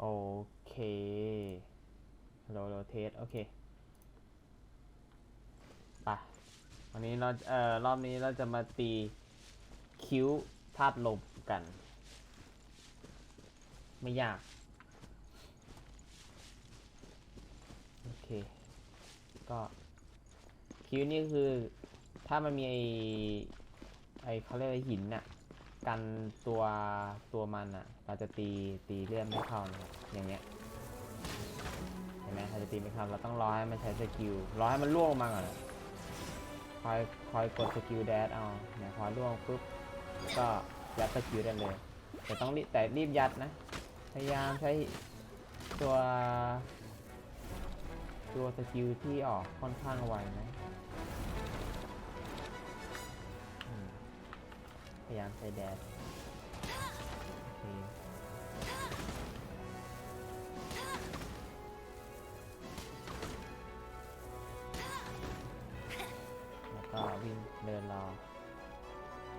โอเคโลโลเทสโอเคไปวันนี้เราเอ่อรอบนี้เราจะมาตีคิ้วธาตุลมกัน ไม่ยาก โอเค ก็คิ้วนี่คือถ้ามันมีไอไอเขาเรียกว่าหินน่ะ กันตัวตัวมันอะเราจะตีตีเลื่อนไม่เข้านะครับอย่างเงี้ยเห็นไหมเราจะตีไม่เข้าเราต้องรอให้มันใช้สกิลรอให้มันล่วงลงมาก่อนอะคอยคอยกดสกิลแดดเอาเนี่ยพอล่วงปุ๊บก็ยัดสกิลได้เลยแต่ต้องรีบแต่รีบยัดนะ พยายามใช้ตัว ตัวสกิลที่ออกค่อนข้างไวนะ ยายามใช้แดดโอเคแล้วก็วิ่งเดินรอ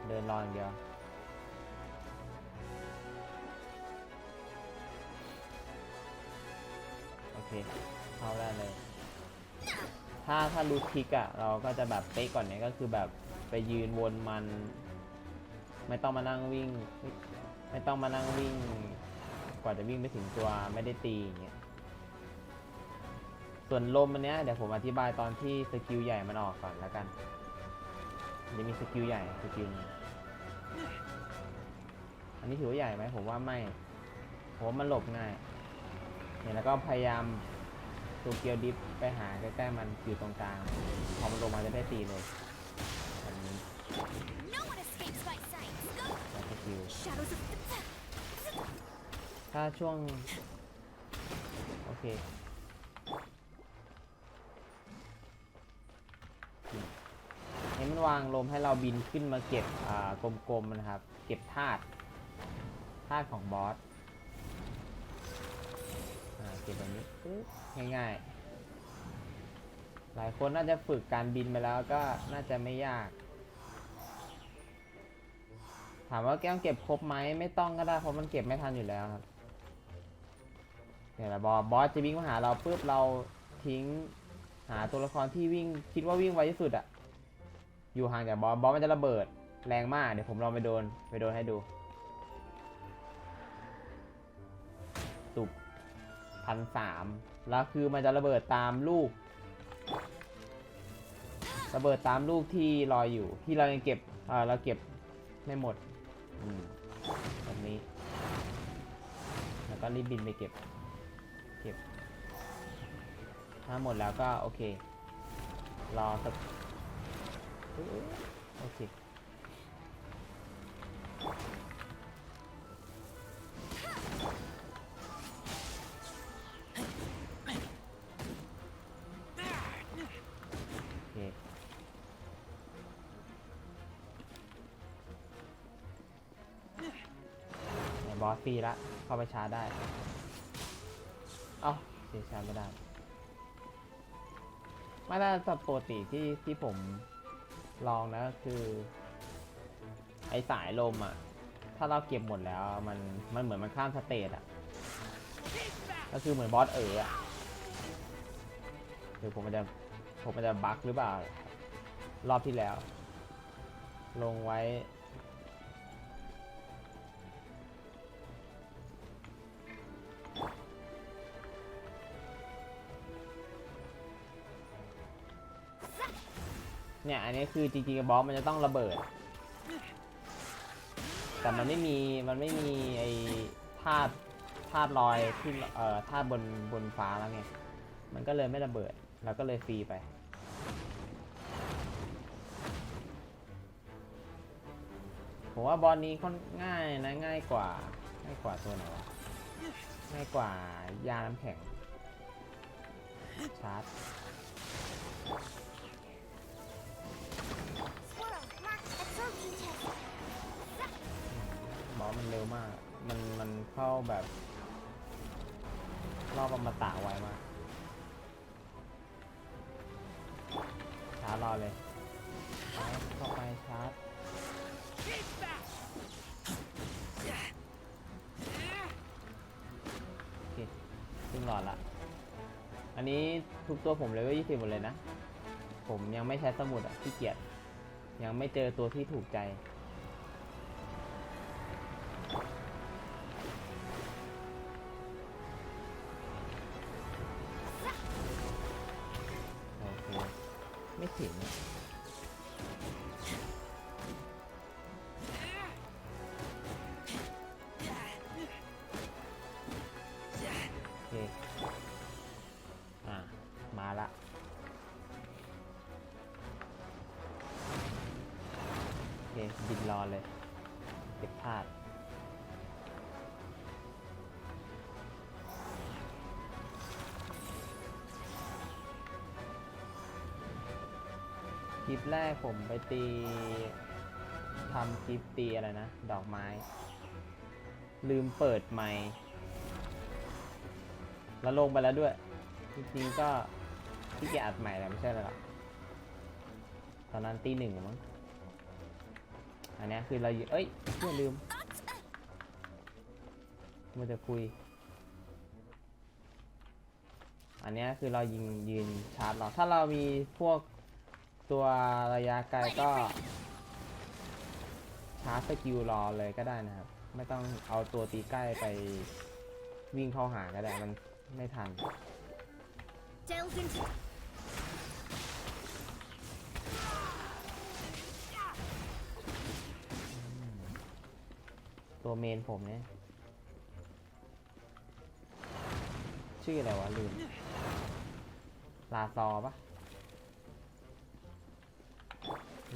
เดินรออย่างเดียวโอเคเข้าได้เลย ถ้าถ้ารู้ทิกอะเราก็จะแบบเป๊ะก่อนเนี่ยก็คือแบบไปยืนวนมัน ไม่ต้องมานั่งวิ่งไม่ไม่ต้องมานั่งวิ่ง กว่าจะวิ่งไปถึงตัวไม่ได้ตีอย่างเงี้ยส่วนลมอันเนี้ยเดี๋ยวผมอธิบายตอนที่สกิลใหญ่มันออกก่อนแล้วกันมันจะมีสกิลใหญ่สกิลนึงอันนี้ถือว่าใหญ่ไหมผมว่าไม่ผมว่ามันหลบง่ายเนี่ยแล้วก็พยายามตัวเกียวดิฟไปหาใกล้ๆมันอยู่ตรงกลางพอมันลงมาจะได้ตีเลย ถ้าช่วง โอเคนี่ให้มันวางลมให้เราบินขึ้นมาเก็บอ่ากลมๆนะครับ เก็บธาตุธาตุของบอสเก็บแบบนี้ง่ายๆ หลายคนน่าจะฝึกการบินไปแล้วก็น่าจะไม่ยาก ถามว่าแก้มเก็บครบไหมไม่ต้องก็ได้เพราะมันเก็บไม่ทันอยู่แล้วครับ เนี่ยแหละบอบอสจะวิ่งมาหาเราปุ๊บเราทิ้งหาตัวละครที่วิ่งคิดว่าวิ่งไวที่สุดอะอยู่ห่างจากบอสบอสมันจะระเบิดแรงมากเดี๋ยวผมลองไปโดนไปโดนให้ดูตุบพันสามแล้วคือมันจะระเบิดตามลูก ระเบิดตามลูกที่ลอยอยู่ที่เรายังเก็บเออเราเก็บไม่หมดอืมแบบนี้ แล้วก็รีบบินไปเก็บ เก็บ ถ้าหมดแล้วก็โอเค รอสักโอเคโอเคเนี่ยบอสฟรีละ เข้าไปชาร์จได้ เอาเสียชาไม่ได้ไม่ได้สปกติที่ที่ผมลองนะคือ ไอสายลมอะ ถ้าเราเก็บหมดแล้วมันมันเหมือนมันข้ามสเตจอะ ก็คือเหมือนบอสเอ๋ออะหรือผมมันจะผมมันจะบั๊กหรือเปล่ารอบที่แล้ว ลงไว้ เนี่ยอันนี้คือจริงๆบอสมันจะต้องระเบิด แต่มันไม่มีมันไม่มีไอ้ธาตุธาตุลอยที่เอ่อธาตุบนบนฟ้าแล้วไงมันก็เลยไม่ระเบิดแล้วก็เลยฟรีไปผมว่าบอลนี้ค่อนง่ายนะง่ายกว่าง่ายกว่าตัวไหนวะง่ายกว่ายาน้ำแข็งชาร์จ มันเร็วมาก มันมันเข้าแบบ รอบอมตะไวมากชาร์จรอเลยชาร์จเข้าไปชาร์จโอเคดละ อันนี้ทุกตัวผมเลเวลยี่สิบหมดเลยนะ ผมยังไม่ใช้สมุดอะขี้เกียจยังไม่เจอตัวที่ถูกใจ ถึงโอเคอะ มาละโอเคบินรอเลยเก็บพลาด ลิปแรกผมไปตีทำคลิปตีอะไรนะ ดอกไม้ ลืมเปิดไมค์แล้วลงไปแล้วด้วย จริงๆก็ที่แกอัดใหม่แหละไม่ใช่เลยหรอกตอนนั้นตีหนึ่งมั้งอันนี้คือเราอยู่เอ้ยเพื่อลืมมัวแต่คุย อันนี้คือเรายิงยืนชาร์จเราถ้าเรามีพวก ตัวระยะไกลก็ชาร์จสกิลรอเลยก็ได้นะครับ ไม่ต้องเอาตัวตีใกล้ไปวิ่งเข้าหาก็ได้มันไม่ทันตัวเมนผมเนี่ย ชื่ออะไรวะลืม ลาซอปะ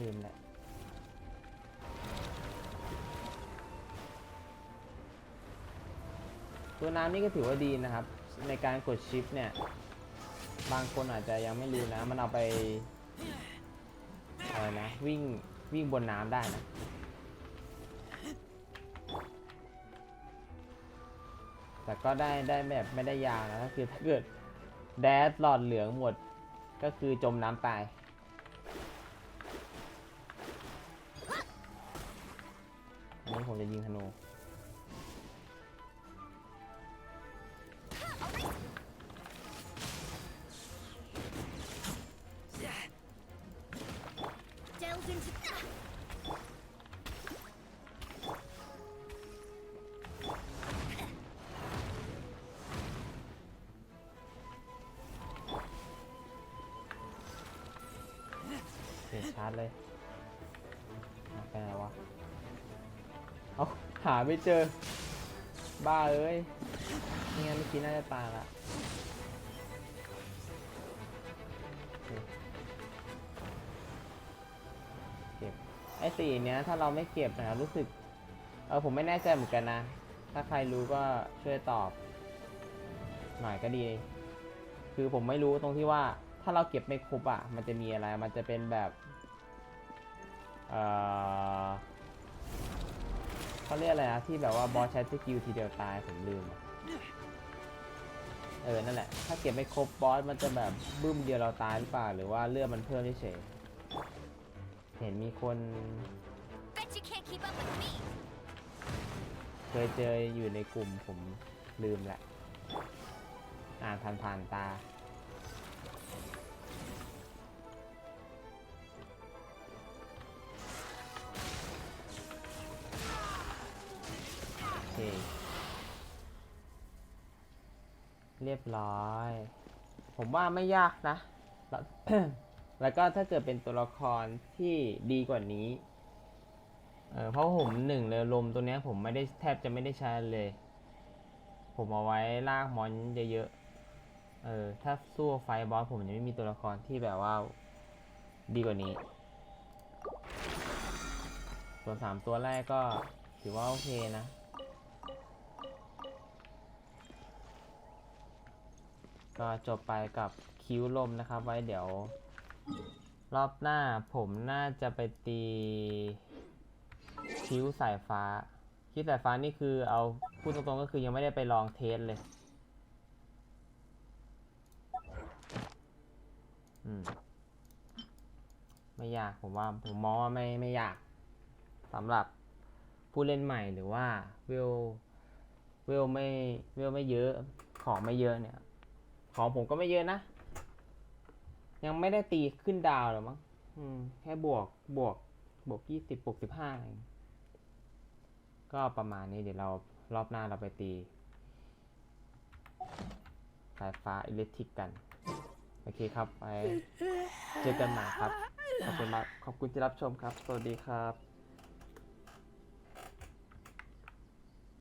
ลืมแหละตัวน้ำนี่ก็ถือว่าดีนะครับ ในการกดชิปเนี่ย บางคนอาจจะยังไม่รู้นะ มันเอาไปอะไรนะ วิ่งวิ่งบนน้ำได้นะแต่ก็ได้ได้แบบไม่ได้ยาวนะก็คือถ้าเกิดแดดหลอดเหลืองหมดก็คือจมน้ำตาย อันนี้ผมจะยิงธนู delve into เสียชาร์จเลยเอาไปไหนวะ เอาหาไม่เจอ บ้าเอ้ยไม่งั้นเมื่อกี้น่าจะตายละเก็บไอ้สีเนี้ยถ้าเราไม่เก็บนะครับรู้สึก เออผมไม่แน่ใจเหมือนกันนะ ถ้าใครรู้ก็ช่วยตอบ หน่อยก็ดี คือผมไม่รู้ตรงที่ว่า ถ้าเราเก็บไม่ครบอะ มันจะมีอะไร มันจะเป็นแบบ เออ เขาเรียกอะไรนะที่แบบว่าบอสใช้สกิลทีเดียวตายผมลืมอะเออนั่นแหละ ถ้าเก็บไม่ครบบอสมันจะแบบบึ้มเดียวเราตายหรือเปล่าหรือว่าเลือดมันเพิ่มเฉยๆเห็นมีคน bet you can't keep up with me เคยเจออยู่ในกลุ่มผมลืมแหละ อ่านผ่านๆตา เรียบร้อย ผมว่าไม่ยากนะแล้วแล้วก็ถ้าเกิดเป็นตัวละครที่ดีกว่านี้เออเพราะผมหนึ่งเลยลมตัวเนี้ยผมไม่ได้แทบจะไม่ได้ใช้เลย ผมเอาไว้ลากมอนเยอะๆเออถ้าสู้ไฟบอสผมยังไม่มีตัวละครที่แบบว่าดีกว่านี้ ส่วนสามตัวแรกก็ถือว่าโอเคนะ ก็จบไปกับคิ้วลมนะครับ ไว้เดี๋ยว รอบหน้าผมน่าจะไปตี คิ้วสายฟ้า คิ้วสายฟ้านี่คือเอาพูดตรงๆก็คือยังไม่ได้ไปลองเทสเลย อืม ไม่ยากผมว่าผมมองว่าไม่ไม่ยากสำหรับผู้เล่นใหม่หรือว่าเวลเวลไม่เวลไม่เยอะของไม่เยอะเนี่ย ของผมก็ไม่เยอะนะ ยังไม่ได้ตีขึ้นดาวหรอมั้งแค่บวกบวก บวกยี่สิบบวกสิบห้าเองก็ประมาณนี้เดี๋ยวเรารอบหน้าเราไปตี สายฟ้าอิเล็กทริกกัน โอเคครับไปเจอกันใหม่ครับ ขอบคุณมากขอบคุณที่รับชมครับ สวัสดีครับ